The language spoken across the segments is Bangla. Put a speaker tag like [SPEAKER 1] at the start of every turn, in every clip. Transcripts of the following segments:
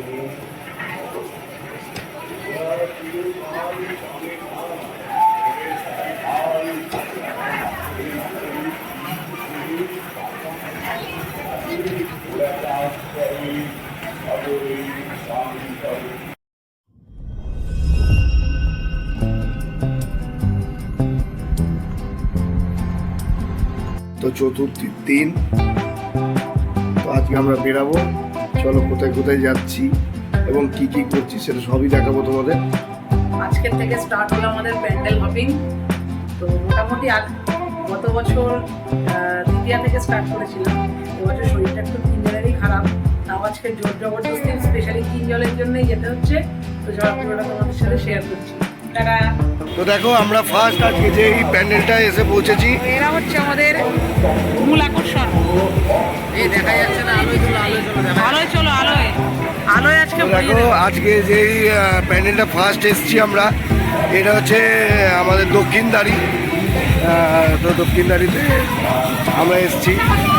[SPEAKER 1] তো চতুর্থী দিন। তো আজকে আমরা বেরাবো। চলো, কোথায় কোথায় যাচ্ছি এবং কি কি করছি সেটা সবই দেখাবো তোমাদের।
[SPEAKER 2] আজকের থেকে স্টার্ট হলো আমাদের প্যান্ডেল হপিং তো মোটামুটি আগ- গত বছর দ্বিতীয়া থেকে স্টার্ট করেছিলাম। এবছর শরীরটা একটু তিনজনেরই খারাপ। তাও আজকে জোর জবরদস্তি স্পেশালি তিন জলের জন্যই যেতে হচ্ছে। তো যাওয়ার পুরোটা তোমাদের সাথে শেয়ার করছি। তারা
[SPEAKER 1] তো দেখো আমরা ফার্স্ট আজকে যে এই প্যান্ডেলটা এসে পৌঁছেছি।
[SPEAKER 2] এরা হচ্ছে আমাদের মূল আকর্ষণ। এই দেখা যাচ্ছে না আলোয় চলো আলোয় চলো আলোয় চলো আলোয়। আলোয় আজকে
[SPEAKER 1] দেখো আজকে যেই প্যান্ডেলটা ফার্স্ট এসছি আমরা এটা হচ্ছে আমাদের দক্ষিণদারি আহ, তো দক্ষিণদারিতে আমরা এসছি।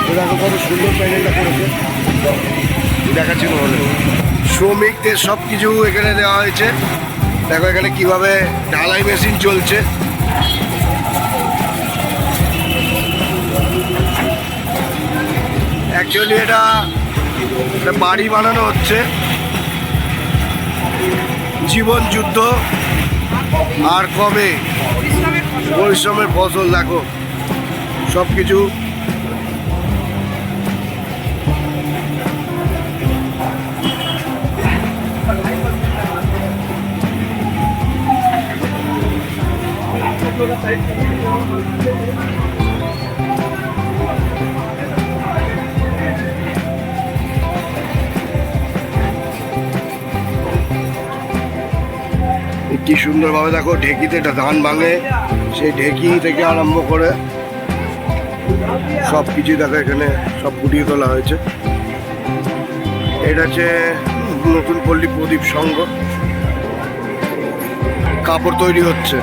[SPEAKER 1] তো দেখো কত সুন্দর প্যান্ডেলটা করেছে। দেখাচ্ছি শ্রমিকদের সব কিছু এখানে দেওয়া হয়েছে। দেখো এখানে কীভাবে ঢালাই মেশিন চলছে অ্যাকচুয়ালি এটা বাড়ি বানানো হচ্ছে জীবন যুদ্ধ আর কবে।
[SPEAKER 2] পরিশ্রমের ফসল,
[SPEAKER 1] দেখো সব কিছু কি সুন্দরভাবে দেখো ঢেকিতে একটা ধান ভাঙে। সেই ঢেকি থেকে আরম্ভ করে সব কিছুই দেখো এখানে সব ফুটিয়ে তোলা হয়েছে। এটা হচ্ছে নতুন পল্লী প্রদীপ সংঘ। কাপড় তৈরি হচ্ছে।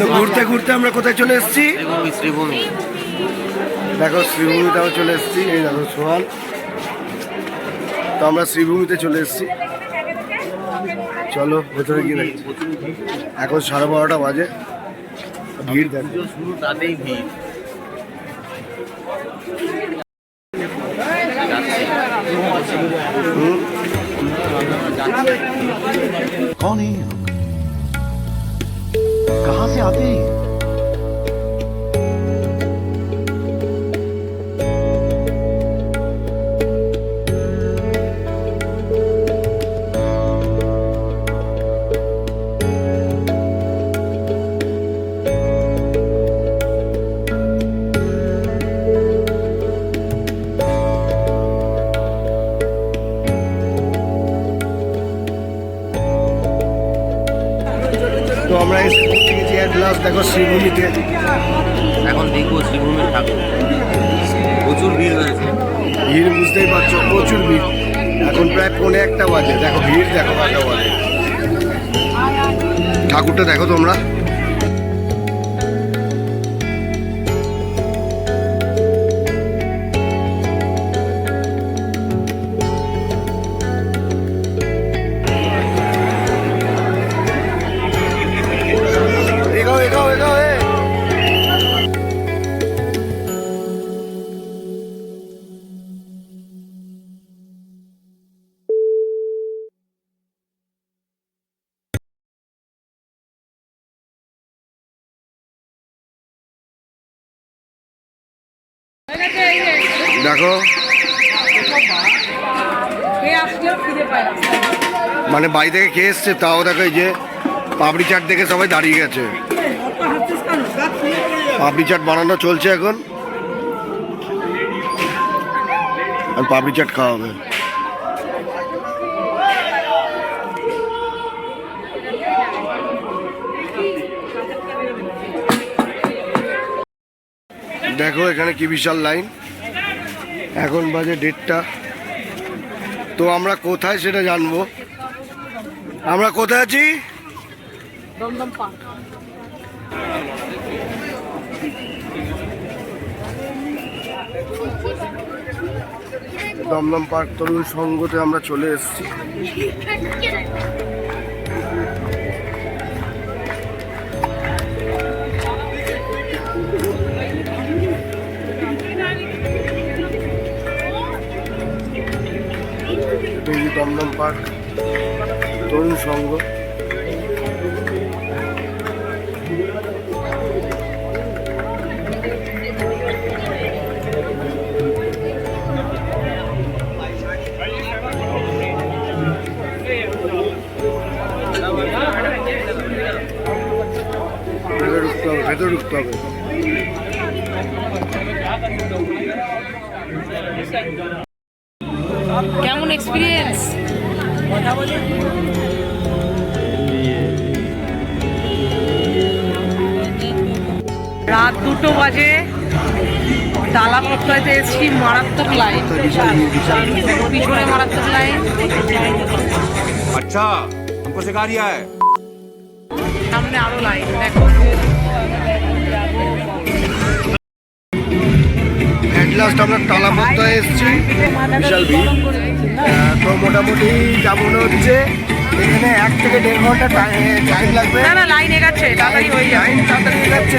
[SPEAKER 1] তো ঘুরতে ঘুরতে আমরা কোথায় চলে এসেছি?
[SPEAKER 3] শ্রীভূমি
[SPEAKER 1] দেখো শ্রীভূমিতেও চলে এসেছি। এই দেখো সোহান। তো আমরা শ্রীভূমিতে চলে এসেছি চলো ভেতরে গিয়ে দেখছি এখন সাড়ে বারোটা বাজে ভিড় দেখো
[SPEAKER 3] পুজো শুরু তাতেই ভিড়
[SPEAKER 1] হুম
[SPEAKER 4] कौन है ये लोग कहां से आते हैं
[SPEAKER 1] দেখো শ্রীভূমিতে
[SPEAKER 3] এখন দেখব শ্রীভূমির ঠাকুর। প্রচুর ভিড় হয়েছে
[SPEAKER 1] ভিড় বুঝতেই পারছ প্রচুর ভিড়। এখন প্রায় পৌনে একটা বাজে। দেখো ভিড় দেখো একটা বাজে। ঠাকুরটা দেখো তোমরা। দেখো। মানে বাড়ি থেকে খেয়ে এসছে তাও দেখো এই যে পাপড়ি চাট দেখে সবাই দাঁড়িয়ে গেছে। পাপড়ি চাট বানানো চলছে এখন। আর পাপড়ি চাট খাওয়া হবে। দেখো এখানে কি বিশাল লাইন। এখন বাজে ডেটটা তো আমরা কোথায় সেটা জানব। আমরা কোথায় আছি?
[SPEAKER 2] দমদম পার্ক।
[SPEAKER 1] তরুণ সঙ্গতে আমরা চলে এসেছি। এটা এই দমদম পার্ক তরুণ সঙ্গ ভেতরে ঢুকতে হবে ভেতরে ঢুকতে হবে
[SPEAKER 2] রাত দুটো বাজে ডালা প্রত্যয়তে এসেছি মারাত্মক লাইন পিছনে মারাত্মক লাইন
[SPEAKER 5] अच्छा हमको सिखा रिया है
[SPEAKER 2] সামনে আরো লাইন দেখো
[SPEAKER 1] অ্যাট লাস্ট আমরা তালাপত্তায় এসেছি বিশাল ভিড় আহ, তো মোটামুটি যা মনে হচ্ছে এখানে এক থেকে দেড় ঘণ্টা টাইম লাগবে।
[SPEAKER 2] না না লাইন এগাচ্ছে তাড়াতাড়ি হয়ে যাবে।
[SPEAKER 1] লাইন তাড়াতাড়ি যাচ্ছে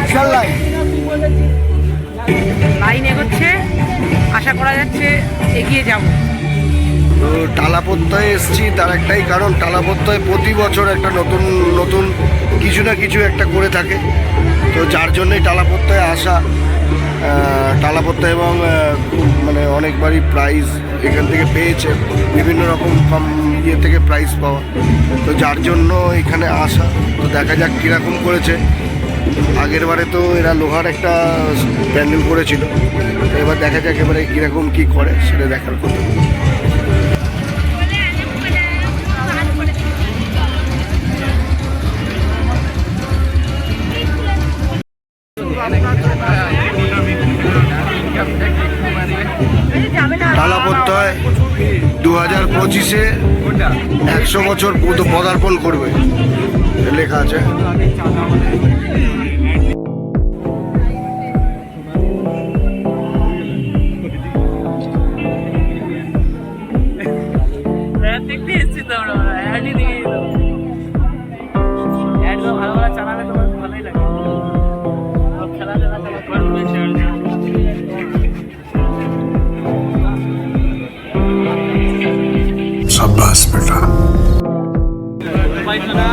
[SPEAKER 1] বিশাল লাইন
[SPEAKER 2] লাইন এগোচ্ছে আশা করা যাচ্ছে এগিয়ে যাব।
[SPEAKER 1] তো টালাপত্তায় এসেছি তার একটাই কারণ টালাপত্তায় প্রতি বছর একটা নতুন নতুন কিছু না কিছু একটা করে থাকে। তো যার জন্যই টালাপত্তায় আসা। টালাপত্তা এবং মানে অনেকবারই প্রাইজ এখান থেকে পেয়েছে। বিভিন্ন রকম কম ইয়ে থেকে প্রাইজ পাওয়া। তো যার জন্য এখানে আসা। তো দেখা যাক কীরকম করেছে। আগের বারে তো এরা লোহার একটা প্যান্ডেল করেছিল। এবার দেখা যাক এবারে কীরকম কী করে, সেটা দেখার কথা। পদ- পদার্পণ করবে
[SPEAKER 4] Bye
[SPEAKER 1] na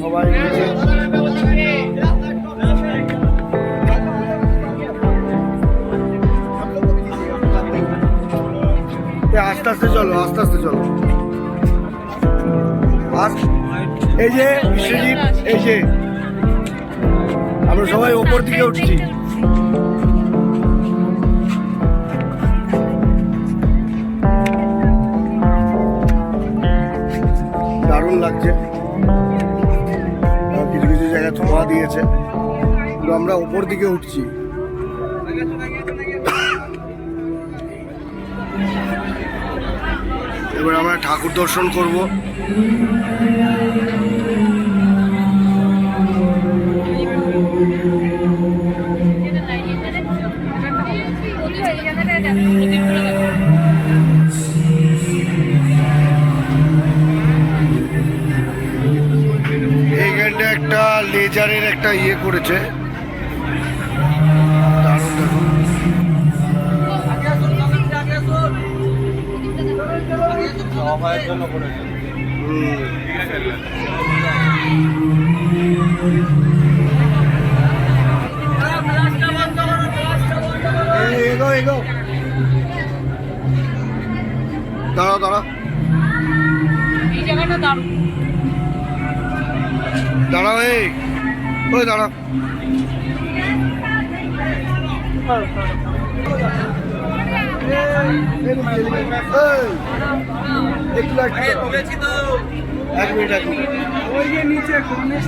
[SPEAKER 1] সবাই আস্তে আস্তে চলো, আস্তে আস্তে চলো। এই যে বিশ্বজিৎ, এই যে, আমরা সবাই ওপর দিকে উঠছি। দিয়েছে তো আমরা ওপর দিকে উঠছি। এবার আমরা ঠাকুর দর্শন করব। একটা ইয়ে করেছে। দারুণ দেখুন দাঁড়াও দাঁড়াও। দাঁড়াও এই। ওই দাঁড়া। এক মিনিট এক মিনিট